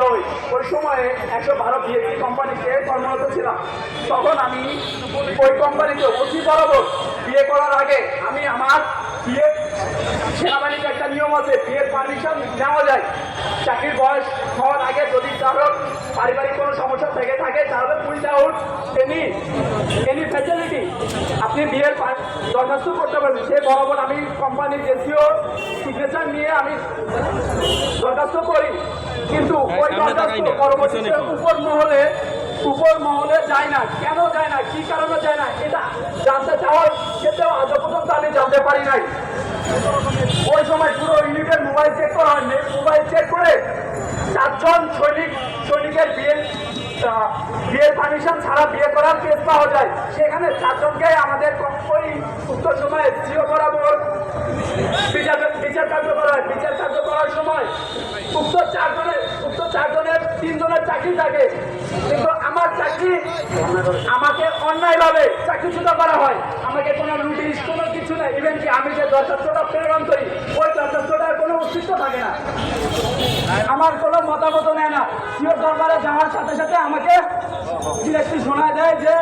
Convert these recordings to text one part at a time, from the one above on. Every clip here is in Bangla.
দুই ওই সময়ে একশো বারো বিএসি কোম্পানিতে কর্মরত ছিলাম। তখন আমি ওই কোম্পানিতে অতি বরাবর বিয়ে করার আগে আমি আমার বিয়ে সেনাবাহিনীতে একটা নিয়ম আছে বিয়ের পারমিশন নেওয়া যায়। চাকরির বয়স হওয়ার আগে যদি কারোর পারিবারিক কোনো সমস্যা থেকে থাকে তাহলে উইদাউট এনি এনি ফ্যাসিলিটি আপনি বিয়ের দরখাস্ত করতে পারবেন। সে বরাবর আমি কোম্পানির এসিও সিগনেচার নিয়ে আমি দরখাস্ত করি। কিন্তু ওই দরখাস্ত পরবর্তীতে উপর মহলে উপর মহলে যায় না। কেন যায় না? কি কারণে চারজন সৈনিক, সৈনিকের বিয়ের বিয়ের পারমিশন ছাড়া বিয়ে করার কেস পাওয়া যায়। সেখানে চারজনকে আমাদের ওই উত্তর সময়ে জিও বরাবর বিচার বিচার কার্য করা হয় বিচার কার্য করার সময় উক্ত চারজনের উক্ত চারজনের, তিনজনের চাকরি থাকে। কিন্তু আমার চাকরি আমাকে অন্যায়ভাবে চাকরিচ্যুত করা হয়। আমাকে কোনো নোটিশ কোনো কিছু নেই। ইভেন কি আমি যে দরখাস্তটা প্রেরণ করি, ওই দরখাস্তটার কোনো অস্তিত্ব থাকে না। আমার কোনো মতামত নেয় না। সিওর দরবারে যাওয়ার সাথে সাথে আমাকে ডিরেক্টলি শোনা দেয় যে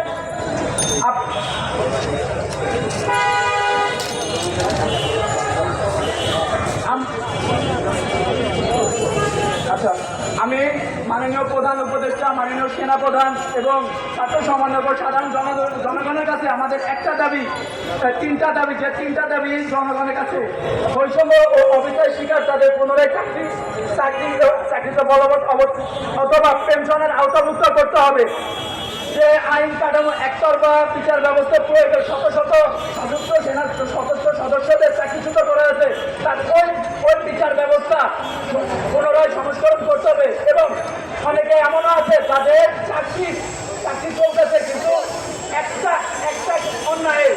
আচ্ছা আমি মাননীয় প্রধান উপদেষ্টা, মাননীয় সেনা প্রধান এবং ছাত্র সমন্বয়ক সাধারণ জন- জনগণের কাছে আমাদের একটা দাবি তিনটা দাবি, যে তিনটা দাবি জনগণের কাছে বৈষম্য ও অবিচার শিকার তাদের পুনরায় চাকরি চাকরি চাকরিতে বলবৎ অথবা পেনশনের আওতাভুক্ত করতে হবে যে আইন কাঠামো একতরফা বিচার ব্যবস্থা প্রয়োগে শত শত সদস্য সেনার সদস্য সদস্যদের চাকরিচ্যুত করা হয়েছে তার ওই ওই বিচার ব্যবস্থা পুনরায় সংস্করণ করতে হবে এবং অনেকে এমনও আছে যাদের চাকরি চাকরি চলতেছে কিন্তু একটা একটা অন্যায়,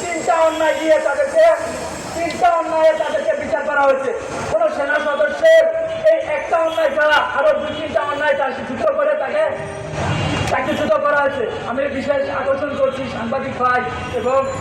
তিনটা অন্যায় দিয়ে তাদেরকে, তিনটা অন্যায়ে তাদেরকে বিচার করা হয়েছে। কোনো সেনা সদস্যের আরও দুই তিনটা অন্যায় তার যুক্ত করে তাকে তাকে চাকরিচ্যুত করা হয়েছে। আমি বিশেষ আকর্ষণ করছি সাংবাদিক ভাই এবং